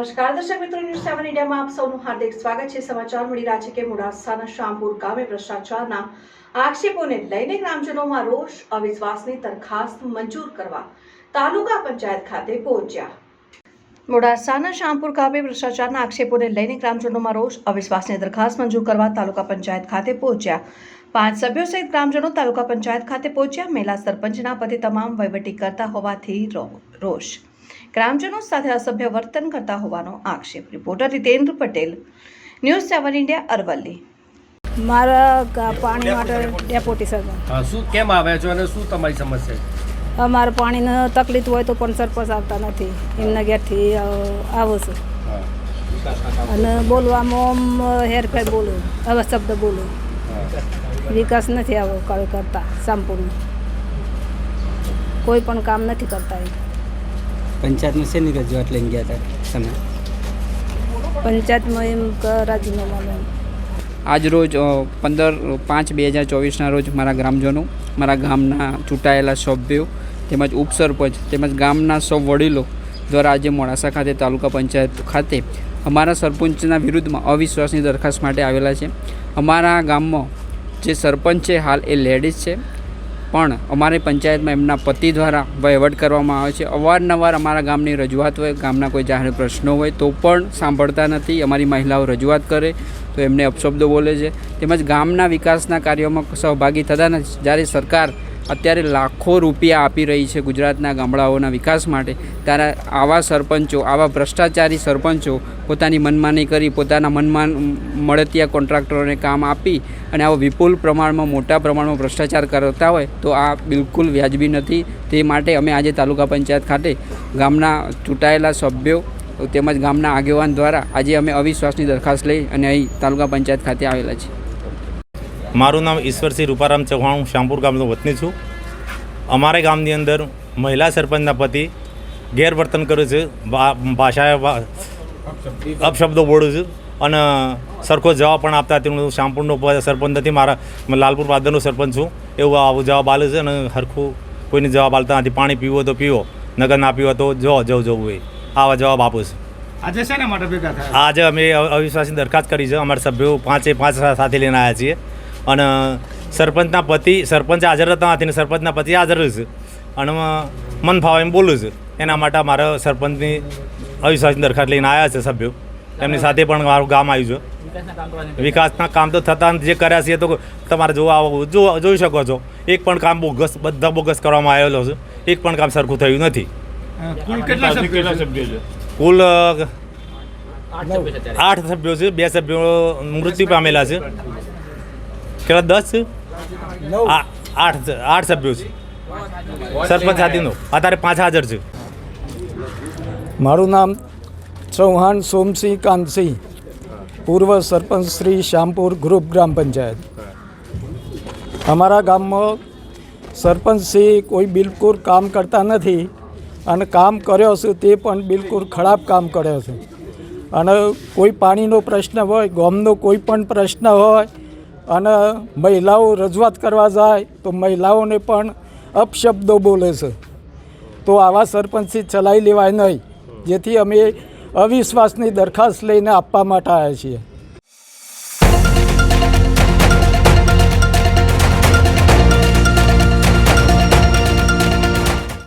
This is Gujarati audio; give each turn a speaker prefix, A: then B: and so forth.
A: દર્શક મિત્રો ન્યૂઝ સેવન ઇન્ડિયામાં આપ સૌનું હાર્દિક સ્વાગત છે. સમાચાર મળી રહ્યા છે કે મોડાસાના શામપુર ગામે ભ્રષ્ટાચારના આક્ષેપોને લઈને ગ્રામજનોમાં રોષ, અવિશ્વાસની દરખાસ્ત મંજૂર કરવા તાલુકા પંચાયત ખાતે પહોંચ્યા. મોડાસાના શામપુર ગામે ભ્રષ્ટાચારના આક્ષેપોને લઈને ગ્રામજનોમાં રોષ, અવિશ્વાસની દરખાસ્ત મંજૂર કરવા તાલુકા પંચાયત ખાતે પહોંચ્યા. પાંચ સભ્યો સહિત ગ્રામજનો તાલુકા પંચાયત ખાતે પહોંચ્યા. મહિલા સરપંચના પતિ તમામ વહીવટી કરતા હોવાથી રોષ. ગ્રામજનો સાથે અસભ્ય વર્તન કરતા હોવાનો આક્ષેપ. Reporter Ritendra Patel news seven India Aravalli.
B: મારા પાણી માટે ડેપોટી
C: સર શું કેમ આવે છો અને શું તમારી સમસ્યા છે?
B: અમારે પાણીનો તકલીફ હોય તો પણ સરપંચ આવતા નથી. એમના ઘેરથી આવું છું. અને બોલવામાં હેરફેર બોલું હવે શબ્દ બોલું વિકાસ નથી આવો કરતા સંપૂર્ણ. કોઈ પણ કામ નથી કરતા એ.
D: પંચાયતમાં શેની રજૂઆત લઈને ગયા હતા તમે?
B: પંચાયતમાં એમ રાજીનામા
E: આજ રોજ પંદર પાંચ બે હજાર ચોવીસના રોજ મારા ગ્રામજનો મારા ગામના ચૂંટાયેલા સભ્યો તેમજ ઉપસરપંચ તેમજ ગામના સૌ વડીલો દ્વારા આજે મોડાસા ખાતે તાલુકા પંચાયત ખાતે અમારા સરપંચના વિરુદ્ધમાં અવિશ્વાસની દરખાસ્ત માટે આવેલા છે. અમારા ગામમાં જે સરપંચ છે હાલ એ લેડીઝ છે. પણ અમારી પંચાયતમાં એમના પતિ દ્વારા વહીવટ કરવામાં આવે છે. અવારનવાર અમારા ગામની રજૂઆત હોય, ગામના કોઈ જાહેર પ્રશ્નો હોય, તો પણ સાંભળતા નથી. અમારી મહિલાઓ રજૂઆત કરે, તો એમને અપશબ્દો બોલે છે. તેમજ ગામના વિકાસના કાર્યોમાં સહભાગી થતા નથી. જ્યારે સરકાર અત્યારે લાખો રૂપિયા આપી રહી છે ગુજરાતના ગામડાઓના વિકાસ માટે. ત્યારે આવા સરપંચો, આવા ભ્રષ્ટાચારી સરપંચો પોતાની મનમાની કરી, પોતાના મનમાન મળતિયા કોન્ટ્રાક્ટરોને કામ આપી અને આવો વિપુલ પ્રમાણમાં, મોટા પ્રમાણમાં ભ્રષ્ટાચાર કરતા હોય તો આ બિલકુલ વ્યાજબી નથી. તે માટે અમે આજે તાલુકા પંચાયત ખાતે ગામના ચૂંટાયેલા સભ્યો, તેમજ ગામના આગેવાન દ્વારા આજે અમે અવિશ્વાસની દરખાસ્ત લઈ અને અહીં તાલુકા પંચાયત ખાતે આવેલા છીએ.
F: મારું નામ ઈશ્વરસિંહ રૂપારામ ચૌહાણ હું શ્યામપુર ગામનો વતની છું. અમારા ગામની અંદર મહિલા સરપંચના પતિ ગેરવર્તન કર્યું છે ભાષા અપશબ્દો બોલું છું અને સરખો જવાબ પણ આપતા નથી હું શ્યામપુરનો સરપંચ નથી મારા લાલપુર પાદરનો સરપંચ છું. એવું આવું જવાબ આલે છે અને સરખું કોઈને જવાબ આલતા નથી. પાણી પીવો તો પીવો નગર ના પીવો તો જો જવું જવું હોય. આવા જવાબ આપું છું.
C: આજે શેના માટે ભેગા થયા?
F: આજે અમે અવિશ્વાસની દરખાસ્ત કરી છે. અમારા સભ્યો પાંચે પાંચ સાથે લઈને આવ્યા છીએ. અને સરપંચના પતિ સરપંચ હાજર હતા નથી ને સરપંચના પતિ હાજર છે. અને મન ફાવે એમ બોલું છું. એના માટે મારા સરપંચની અવિશ્વાસની દરખાસ્ત લઈને આવ્યા છે સભ્યો. એમની સાથે પણ મારું ગામ આવ્યું છે. વિકાસના કામ તો થતા જે કર્યા છે એ તો તમારે જોવા આવો જો જોઈ શકો છો. એક પણ કામ બોગસ બધા બોગસ કરવામાં આવેલો છે. એક પણ કામ સરખું થયું નથી.
C: કુલ કેટલા સભ્યો છે?
F: કુલ અ, આઠ સભ્યો છે. બે સભ્યો મૃત્યુ પામેલા છે. કેટલા દસ? આઠ આઠ સભ્યો છે. સરપંચ સાથીનો અત્યારે પાંચ હાજર છે.
G: મારું નામ ચૌહાણ સોમસિંહ કાંતસિંહ પૂર્વ સરપંચ શ્રી શ્યામપુર ગ્રુપ ગ્રામ પંચાયત. અમારા ગામમાં સરપંચશ્રી કોઈ બિલકુલ કામ કરતા નથી અને કામ કર્યો છે તે પણ બિલકુલ ખરાબ કામ કર્યો છે. અને કોઈ પાણીનો પ્રશ્ન હોય ગામનો કોઈ પણ પ્રશ્ન હોય અને મહિલાઓ રજૂઆત કરવા જાય તો મહિલાઓને પણ અપશબ્દો બોલે છે. તો આવા સરપંચથી ચલાવી લેવાય નહીં, જેથી અમે અવિશ્વાસની દરખાસ્ત લઈને આપવા માટે આવ્યા છીએ.